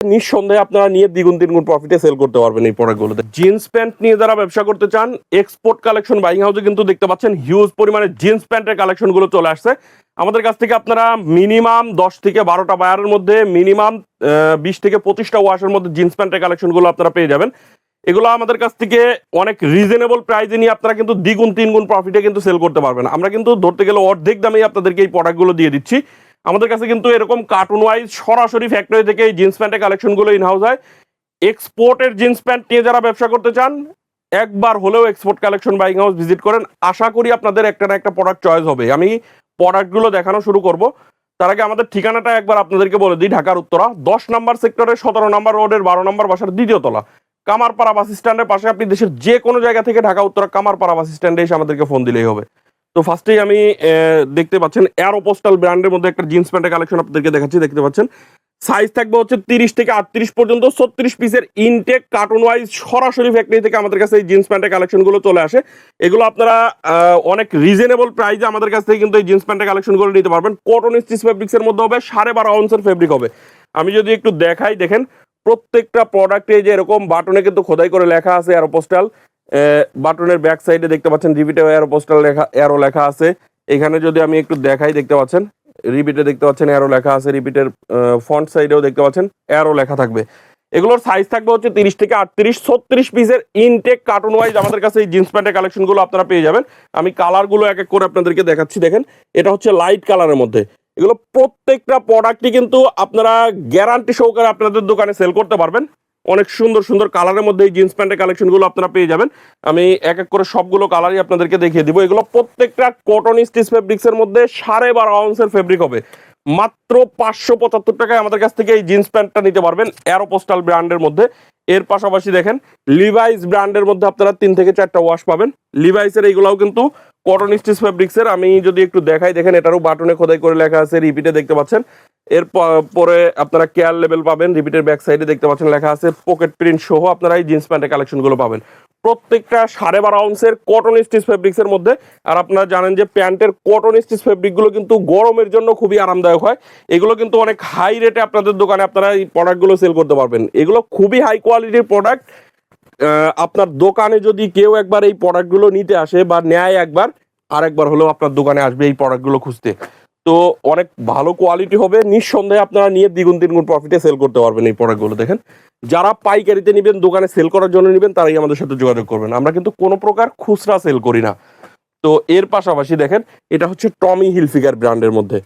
নিঃসন্দেহে আপনারা নিয়ে দ্বিগুণ তিনগুণ প্রফিটে সেল করতে পারবেন এই প্রোডাক্টগুলোতে জিন্স প্যান্ট নিয়ে যারা ব্যবসা করতে চান এক্সপোর্ট কালেকশন বাইং হাউসে কিন্তু দেখতে পাচ্ছেন হিউজ পরিমাণে জিন্স প্যান্টের কালেকশনগুলো চলে আসছে। আমাদের কাছ থেকে আপনারা মিনিমাম দশ থেকে বারোটা বায়ারের মধ্যে মিনিমাম বিশ থেকে পঁচিশটা ওয়াশের মধ্যে জিন্স প্যান্টের কালেকশনগুলো আপনারা পেয়ে যাবেন। এগুলো আমাদের কাছ থেকে অনেক রিজনেবল প্রাইসে নিয়ে আপনারা কিন্তু দ্বিগুণ তিনগুণ প্রফিটে কিন্তু সেল করতে পারবেন। আমরা কিন্তু ধরতে গেলে অর্ধেক দামেই আপনাদেরকে এই প্রোডাক্টগুলো দিয়ে দিচ্ছি। আমাদের কাছে কিন্তু এরকম কার্টুন ওয়াইজ সরাসরি ফ্যাক্টরি থেকে এই জিন্স প্যান্টের কালেকশনগুলো ইন হাউস হয়। এক্সপোর্টের জিন্স প্যান্ট নিয়ে যারা ব্যবসা করতে চান, একবার হলেও export collection buying house visit করেন। আশা করি আপনাদের একটা না একটা প্রোডাক্ট চয়েস হবে। আমি প্রোডাক্টগুলো দেখানো শুরু করব। তার আগে আমাদের ঠিকানাটা একবার আপনাদেরকে বলে দিই, ঢাকার উত্তরা। দশ নম্বর সেক্টরের সতেরো নম্বর রোডের বারো নম্বর বাসার দ্বিতীয় তলা। কামারপাড়া বাস স্ট্যান্ডের পাশে আপনি দেশের যে কোনো জায়গা থেকে ঢাকা উত্তরা কামারপাড়া বাস স্ট্যান্ডে এসে আমাদেরকে ফোন দিলেই হবে। তো ফার্স্টেই আমি দেখতে পাচ্ছেন অ্যারোপোস্টাল ব্র্যান্ডের মধ্যে একটা জিন্স প্যান্টের কালেকশন আপনাদেরকে দেখাচ্ছি, দেখতে পাচ্ছেন। সাইজ থাকবে হচ্ছে তিরিশ থেকে আটত্রিশ পর্যন্ত, ছত্রিশ পিসের ইনটেক কার্টুন ওয়াইজ সরাসরি ফ্যাক্টরি থেকে আমাদের কাছে এই জিন্স প্যান্টের কালেকশনগুলো চলে আসে। এগুলো আপনারা অনেক রিজনেবল প্রাইসে আমাদের কাছ থেকে কিন্তু এই জিন্স প্যান্টের কালেকশনগুলো নিতে পারবেন। কটন স্টিচ ফেব্রিক্সের মধ্যে হবে, সাড়ে বারো আউন্সের ফেব্রিক হবে। আমি যদি একটু দেখাই, দেখেন প্রত্যেকটা প্রোডাক্টে যে এরকম বাটনে কিন্তু খোদাই করে লেখা আছে অ্যারোপোস্টাল বাটনের ব্যাক সাইডে দেখতে পাচ্ছেন রিপিটে অ্যারোপোস্টাল লেখা অ্যারো লেখা আছে। এখানে যদি আমি একটু দেখাই, দেখতে পাচ্ছেন রিপিটে দেখতে পাচ্ছেন অ্যারো লেখা আছে রিপিটের ফ্রন্ট সাইডেও দেখতে পাচ্ছেন অ্যারো লেখা থাকবে। এগুলোর সাইজ থাকবে হচ্ছে তিরিশ থেকে আটত্রিশ, ছত্রিশ পিসের ইনটেক কার্টুন ওয়াইজ আমাদের কাছে এই জিন্স প্যান্টের কালেকশনগুলো আপনারা পেয়ে যাবেন। আমি কালারগুলো এক এক করে আপনাদেরকে দেখাচ্ছি, দেখেন, এটা হচ্ছে লাইট কালারের মধ্যে। এগুলো প্রত্যেকটা প্রোডাক্টই কিন্তু আপনারা গ্যারান্টি সহকারে আপনাদের দোকানে সেল করতে পারবেন। অনেক সুন্দর সুন্দর কালারের মধ্যে এই জিন্স প্যান্টের কালেকশনগুলো আপনারা পেয়ে যাবেন। আমি এক এক করে সবগুলো কালারই আপনাদেরকে দেখিয়ে দিব। এগুলো প্রত্যেকটা কটন স্টিচ ফেব্রিক্সের মধ্যে সাড়ে বারো আউন্সের ফেব্রিক হবে। মাত্র পাঁচশো পঁচাত্তর টাকায় আমাদের কাছ থেকে এই জিন্স প্যান্টটা নিতে পারবেন অ্যারোপোস্টাল ব্র্যান্ডের মধ্যে। এর পাশাপাশি দেখেন লিভাইস ব্র্যান্ডের মধ্যে আপনারা তিন থেকে চারটা ওয়াশ পাবেন। লিভাইসের এইগুলাও কিন্তু কটন স্টিচ ফেব্রিক্সের আমি যদি একটু দেখাই, দেখেন এটারও বাটনে খোদাই করে লেখা আছে রিপিটে দেখতে পাচ্ছেন। এর পরে আপনারা কেয়ার লেভেল পাবেন রিপিটের ব্যাক সাইডে দেখতে পাচ্ছেন লেখা আছে পকেট প্রিন্ট সহ আপনারা এই জিন্স প্যান্টের কালেকশনগুলো পাবেন। প্রত্যেকটা সাড়ে বারো আউন্সের কটন স্টিচ ফেব্রিক্সের মধ্যে, আর আপনারা জানেন যে প্যান্টের কটন স্টিচ ফেব্রিকগুলো কিন্তু গরমের জন্য খুবই আরামদায়ক হয়। এগুলো কিন্তু অনেক হাই রেটে আপনাদের দোকানে আপনারা এই প্রোডাক্টগুলো সেল করতে পারবেন। এগুলো খুবই হাই কোয়ালিটির প্রোডাক্ট আপনার দোকানে যদি কেউ একবার এই প্রোডাক্টগুলো নিতে আসে বা নেয় একবার আর একবার হলেও আপনার দোকানে আসবে এই প্রোডাক্টগুলো খুঁজতে। তো অনেক ভালো কোয়ালিটি হবে। নিঃসন্দেহে আপনারা নিয়ে দ্বিগুণ তিনগুণ প্রফিটে সেল করতে পারবেন এই প্রোডাক্টগুলো দেখেন। যারা পাইকারিতে নেবেন, দোকানে সেল করার জন্য নেবেন, তারাই আমাদের সাথে যোগাযোগ করবেন। আমরা কিন্তু কোনো প্রকার খুচরা সেল করি না। তো এর পাশাপাশি দেখেন, এটা হচ্ছে টমি হিলফিগার ব্র্যান্ডের মধ্যে।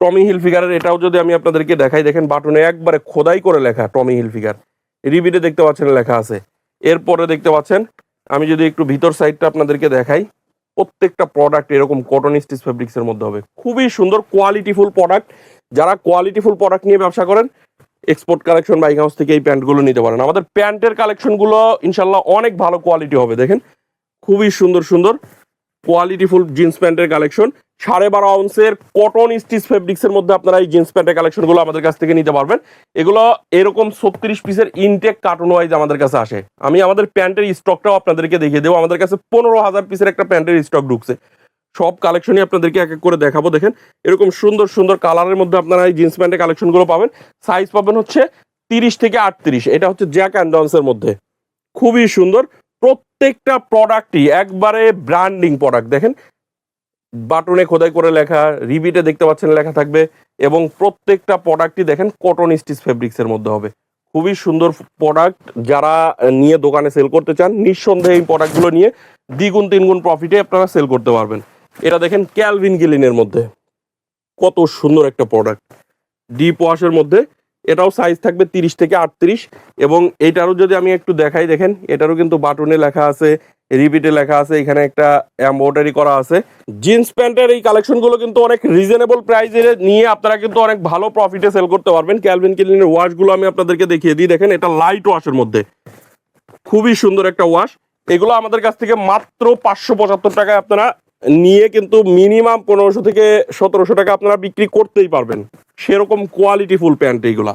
টমি হিলফিগারের এটাও যদি আমি আপনাদেরকে দেখাই, দেখেন বাটনে একবারে খোদাই করে লেখা টমি হিলফিগার রিবিটে দেখতে পাচ্ছেন লেখা আছে। এরপরে দেখতে পাচ্ছেন, আমি যদি একটু ভিতর সাইডটা আপনাদেরকে দেখাই, প্রত্যেকটা প্রোডাক্ট এরকম কটন স্টিচ ফেব্রিক্স এর মধ্যে হবে। খুবই সুন্দর কোয়ালিটিফুল প্রোডাক্ট যারা কোয়ালিটিফুল প্রোডাক্ট নিয়ে ব্যবসা করেন এক্সপোর্ট কালেকশন বাইক হাউস থেকে এই প্যান্টগুলো নিতে পারেন। আমাদের প্যান্টের কালেকশনগুলো ইনশাল্লাহ অনেক ভালো কোয়ালিটি হবে, দেখেন। খুবই সুন্দর সুন্দর কোয়ালিটিফুল জিন্স প্যান্টের কালেকশন সাড়ে বারো আউন্সের কটন স্টিচ ফেব্রিক্স এর মধ্যে আপনারা এই জিন্স প্যান্টের কালেকশনগুলো আমাদের কাছ থেকে নিতে পারবেন। এগুলো এরকম ছত্রিশ পিসের ইনটেক কার্টুন ওয়াইজ আমাদের কাছে আসে। আমি আমাদের প্যান্টের স্টকটাও আপনাদেরকে দেখিয়ে দেবো। আমাদের কাছে পনেরো হাজার পিসের একটা প্যান্টের স্টক ঢুকছে। সব কালেকশনই আপনাদেরকে এক এক করে দেখাবো। দেখেন, এরকম সুন্দর সুন্দর কালারের মধ্যে আপনারা এই জিন্স প্যান্টের কালেকশনগুলো পাবেন। সাইজ পাবেন হচ্ছে তিরিশ থেকে আটত্রিশ। এটা হচ্ছে জ্যাক অ্যান্ড ডন্সের মধ্যে। খুবই সুন্দর। প্রত্যেকটা প্রোডাক্টই একবারে ব্র্যান্ডিং প্রোডাক্ট দেখেন বাটনে খোদাই করে লেখা, রিবিটে দেখতে পাচ্ছেন লেখা থাকবে এবং প্রত্যেকটা প্রোডাক্টই দেখেন কটন স্টিচ ফেব্রিক্সের মধ্যে হবে। খুবই সুন্দর প্রোডাক্ট যারা নিয়ে দোকানে সেল করতে চান, নিঃসন্দেহে এই প্রোডাক্টগুলো নিয়ে দ্বিগুণ, তিনগুণ প্রফিটে আপনারা সেল করতে পারবেন। এটা দেখেন ক্যালভিন গিলিনের মধ্যে। কত সুন্দর একটা প্রোডাক্ট। ডিপ ওয়াশের মধ্যে। এটাও সাইজ থাকবে তিরিশ থেকে আটত্রিশ এবং এটারও যদি আমি একটু দেখাই, দেখেন এটারও কিন্তু বাটনে লেখা আছে রিপিটে লেখা আছে, এখানে একটা এম্ব্রয়ডারি করা আছে। জিন্স প্যান্টের এই কালেকশনগুলো কিন্তু অনেক রিজনেবল প্রাইসে নিয়ে আপনারা কিন্তু অনেক ভালো প্রফিটে সেল করতে পারবেন। ক্যালভিন কিলিনের ওয়াশগুলো আমি আপনাদেরকে দেখিয়ে দিই, দেখেন এটা লাইট ওয়াশের মধ্যে। খুবই সুন্দর একটা ওয়াশ এগুলো আমাদের কাছ থেকে মাত্র পাঁচশো পঁচাত্তর টাকায় আপনারা নিয়ে কিন্তু মিনিমাম পনেরোশো থেকে সতেরোশো টাকা আপনারা বিক্রি করতেই পারবেন। সেরকম কোয়ালিটি ফুল প্যান্ট এইগুলা।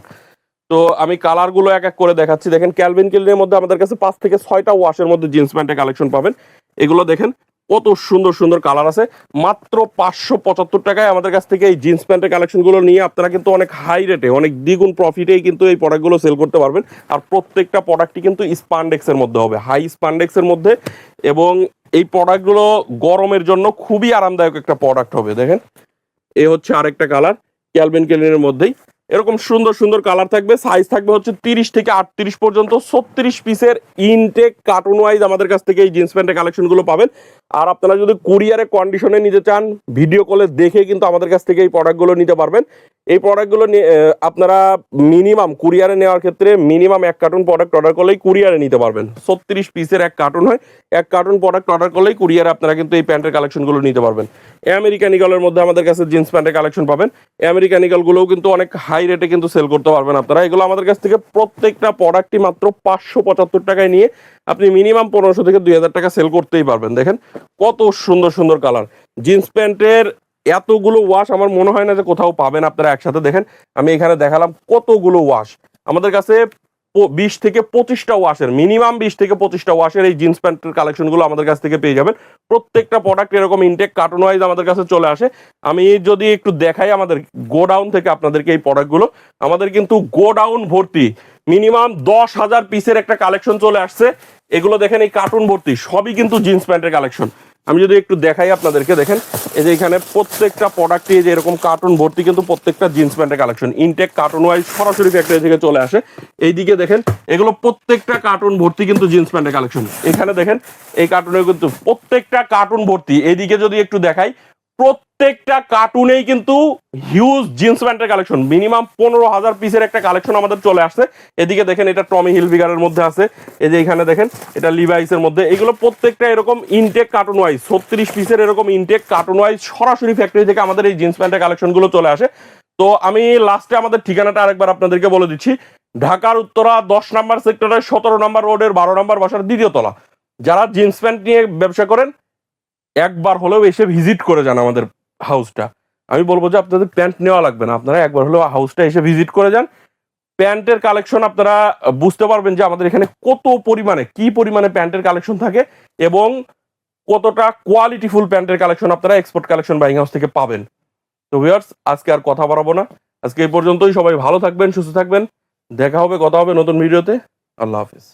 তো আমি কালারগুলো এক এক করে দেখাচ্ছি। দেখেন ক্যালভিন কিলিনের মধ্যে আমাদের কাছে পাঁচ থেকে ছয়টা ওয়াশের মধ্যে জিন্স প্যান্টের কালেকশন পাবেন। এগুলো দেখেন, কত সুন্দর সুন্দর কালার আছে। মাত্র পাঁচশো পঁচাত্তর টাকায় আমাদের কাছ থেকে এই জিন্স প্যান্টের কালেকশনগুলো নিয়ে আপনারা কিন্তু অনেক হাই রেটে অনেক দ্বিগুণ প্রফিটেই কিন্তু এই প্রোডাক্টগুলো সেল করতে পারবেন। আর প্রত্যেকটা প্রোডাক্টই কিন্তু স্পান্ডেক্সের মধ্যে হবে। হাই স্পান্ডেক্সের মধ্যে এবং এই প্রোডাক্টগুলো গরমের জন্য খুবই আরামদায়ক একটা প্রোডাক্ট হবে। দেখেন, এ হচ্ছে আরেকটা কালার ক্যালভিন কেলিনের মধ্যেই। এরকম সুন্দর সুন্দর কালার থাকবে। সাইজ থাকবে হচ্ছে তিরিশ থেকে আটত্রিশ পর্যন্ত। ছত্রিশ পিসের ইনটেক কার্টুন ওয়াইজ আমাদের কাছ থেকে এই জিন্স প্যান্টের কালেকশনগুলো পাবেন। আর আপনারা যদি কুরিয়ারে কন্ডিশনে নিতে চান ভিডিও কলে দেখে কিন্তু আমাদের কাছ থেকে এই প্রোডাক্টগুলো নিতে পারবেন। এই প্রোডাক্টগুলো আপনারা মিনিমাম কুরিয়ারে নেওয়ার ক্ষেত্রে মিনিমাম এক কার্টুন প্রোডাক্ট অর্ডার করলেই কুরিয়ারে নিতে পারবেন। ছত্রিশ পিসের এক কার্টুন হয়। এক কার্টুন প্রোডাক্ট অর্ডার করলেই কুরিয়ারে আপনারা কিন্তু এই প্যান্টের কালেকশনগুলো নিতে পারবেন। আমেরিকান ইগলের মধ্যে আমাদের কাছে জিন্স প্যান্টের কালেকশন পাবেন। আমেরিকান ইগলগুলোও কিন্তু অনেক হাই রেটে কিন্তু সেল করতে পারবেন আপনারা। এগুলো আমাদের কাছ থেকে প্রত্যেকটা প্রোডাক্টই মাত্র পাঁচশো পঁচাত্তর টাকায় নিয়ে আপনি মিনিমাম পনেরোশো থেকে দুই হাজার টাকা সেল করতেই পারবেন। দেখেন কত সুন্দর সুন্দর কালার জিন্স প্যান্টের এতগুলো ওয়াশ আমার মনে হয় না যে কোথাও পাবেন আপনারা একসাথে। দেখেন, আমি এখানে দেখালাম কতগুলো ওয়াশ আমাদের কাছে বিশ থেকে পঁচিশটা ওয়াশের মিনিমাম বিশ থেকে পঁচিশটা ওয়াশের এই জিন্স প্যান্টের কালেকশনগুলো আমাদের কাছ থেকে পেয়ে যাবেন। প্রত্যেকটা প্রোডাক্ট এরকম ইনটেক কার্টুন ওয়াইজ আমাদের কাছে চলে আসে। আমি যদি একটু দেখাই আমাদের গোডাউন থেকে আপনাদেরকে এই প্রোডাক্টগুলো আমাদের কিন্তু গোডাউন ভর্তি মিনিমাম দশ হাজার পিসের একটা কালেকশন চলে আসছে। এগুলো দেখেন এই কার্টুন ভর্তি, সবই কিন্তু জিন্স প্যান্টের কালেকশন আমি যদি একটু দেখাই আপনাদেরকে, দেখেন, এই যে এখানে প্রত্যেকটা প্রোডাক্টে যে এরকম কার্টুন ভর্তি কিন্তু প্রত্যেকটা জিন্স প্যান্টের কালেকশন ইনটেক কার্টুন ওয়াইজ সরাসরি ফ্যাক্টরি থেকে চলে আসে। এইদিকে দেখেন, এগুলো প্রত্যেকটা কার্টুন ভর্তি কিন্তু জিন্স প্যান্টের কালেকশন এখানে দেখেন, এই কার্টুনে কিন্তু প্রত্যেকটা কার্টুন ভর্তি। এইদিকে যদি একটু দেখাই প্রত্যেকটা কার্টুনেই কিন্তু হিউজ জিন্স প্যান্টের কালেকশন মিনিমাম পনেরো হাজার পিসের একটা কালেকশন আমাদের চলে আসছে। এদিকে দেখেন, এটা টমি হিলফিগারের মধ্যে আছে। এই যে এখানে দেখেন, এটা লিভাইসের মধ্যে। এগুলো প্রত্যেকটা এরকম ইনটেক কার্টুন ওয়াইজ ছত্রিশ পিসের এরকম ইনটেক কার্টুন ওয়াইজ সরাসরি ফ্যাক্টরি থেকে আমাদের এই জিন্স প্যান্টের কালেকশনগুলো চলে আসে। তো আমি লাস্টে আমাদের ঠিকানাটা আরেকবার আপনাদেরকে বলে দিচ্ছি। ঢাকার উত্তরা দশ নাম্বার সেক্টরের সতেরো নাম্বার রোডের বারো নাম্বার বাসার দ্বিতীয় তলা। যারা জিন্স প্যান্ট নিয়ে ব্যবসা করেন, একবার হলেও এসে ভিজিট করে যান আমাদের হাউসটা। আমি বলব যে আপনাদের প্যান্ট নেওয়া লাগবে না। আপনারা একবার হলেও হাউসটা এসে ভিজিট করে যান। প্যান্টের কালেকশন আপনারা বুঝতে পারবেন যে আমাদের এখানে কত পরিমাণে, কি পরিমাণে প্যান্টের কালেকশন থাকে এবং কতটা কোয়ালিটিফুল প্যান্টের কালেকশন আপনারা এক্সপোর্ট কালেকশন বাইং হাউস থেকে পাবেন। তো ভিউয়ার্স আজকে আর কথা বাড়াবো না। আজকে এই পর্যন্তই। সবাই ভালো থাকবেন, সুস্থ থাকবেন। দেখা হবে, কথা হবে নতুন ভিডিওতে। আল্লাহ হাফিজ।